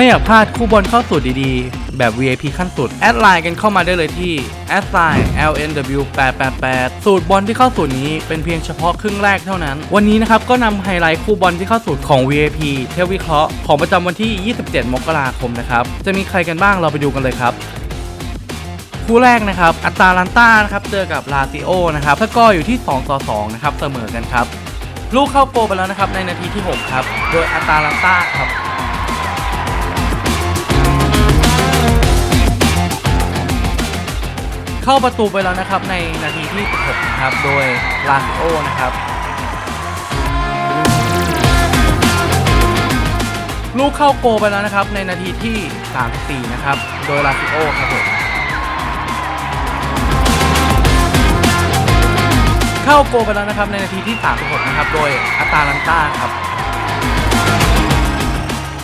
ไม่อยากพลาดคู่บอลเข้าสูตรดีๆ แบบ VIP ขั้นสุด แอดไลน์กันเข้ามาได้เลยที่ a d s i g n LNW 888สูตรบอลที่เข้าสูตรนี้เป็นเพียงเฉพาะครึ่งแรกเท่านั้น วันนี้นะครับก็นำไฮไลท์คู่บอลที่เข้าสูตรของ VIP เทพวิเคราะห์ของประจำวันที่ 27 มกราคมนะครับ จะมีใครกันบ้างเราไปดูกันเลยครับคู่แรกนะครับอัตาลันตานะครับเจอกับลาซิโอนะครับสกอร์อยู่ที่ 2 ต่อ 2 นะครับเสมอกันครับ ลูกเข้าโกลไปแล้วนะครับในนาทีที่ 6 ครับ โดยอัตาลันต้าครับ เข้าประตูไปแล้วนะครับในนาทีที่ 6 นะครับ โดยลาซิโอนะครับ ลูกเข้าโกลไปแล้วนะครับ ในนาทีที่ 34 นะครับ โดยลาซิโอครับผมเข้าโกลไปแล้วนะครับในนาทีที่ 36 นะครับ โดยอัตาลันต้าครับ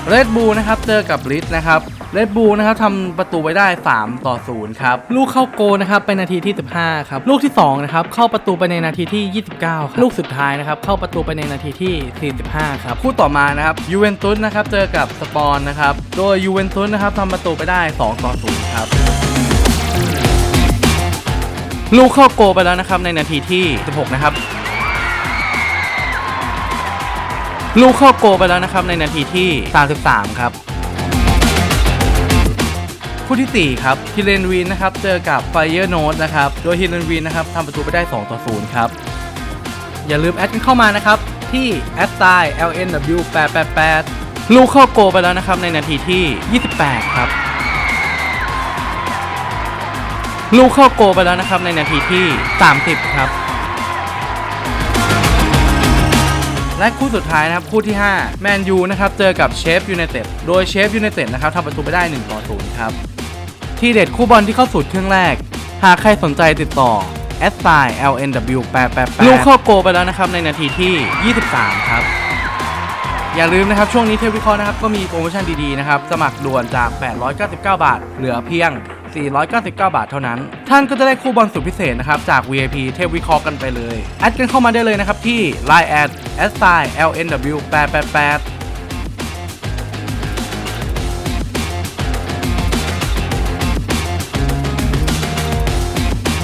เรดบูลนะครับเจอกับลิสนะครับ เรดบูลนะครับทำประตูไว้ได้ 3 ต่อ 0 ครับ ลูกเข้าโกนะครับไปนาทีที่ 15 ครับ ลูกที่ 2 นะครับ เข้าประตูไปในนาทีที่ 29 ครับ ลูกสุดท้ายนะครับ เข้าประตูไปในนาทีที่ 45 ครับ คู่ต่อมานะครับยูเวนตุสนะครับเจอกับสปอนนะครับ โดยยูเวนตุสนะครับทำประตูไปได้ 2 ต่อ 0 ครับลูกเข้าโกไปแล้วนะครับในนาทีที่ 16 นะครับ ลูกเข้าโกไปแล้วนะครับในนาทีที่ 33 ครับ คู่ที่ 4 ครับฮิเลนวีนนะครับเจอกับไฟเ r อร์โนดนะครับ โดยฮิเลนวีนนะครับทำประตูไปได้ 2 ต่อ 0 ครับ อย่าลืมแอดกันเข้ามานะครับ ที่ a d s i LNW 888ลูกเข้าโกลไปแล้วนะครับ ในนาทีที่ 28 ครับ ลูกเข้าโกลไปแล้วนะครับ ในนาทีที่ 30 ครับและคู่สุดท้ายนะครับ คู่ที่ 5 แมนยูนะครับ เจอกับเชฟยูไนเต็ดโดยเชฟยูไนเต็ดนะครับทำประตูไปได้ 1 ต่อ 0 ครับ ที่เด็ดคู่บอลที่เข้าสู่ครึ่งแรก หากใครสนใจติดต่อ s i LNW 888ลูกเข้าโกลไปแล้วนะครับในนาทีที่ 23 ครับ อย่าลืมนะครับ ช่วงนี้เทพวิเคราะห์นะครับ ก็มีโปรโมชั่นดี ๆ นะครับ สมัครด่วนจาก 899 บาท เหลือเพียง 499 บาทเท่านั้น ท่านก็จะได้คู่บอลสุดพิเศษนะครับ จาก VIP เทพวิเคราะห์กันไปเลย แอดกันเข้ามาได้เลยนะครับที่ Line แอด s i LNW 888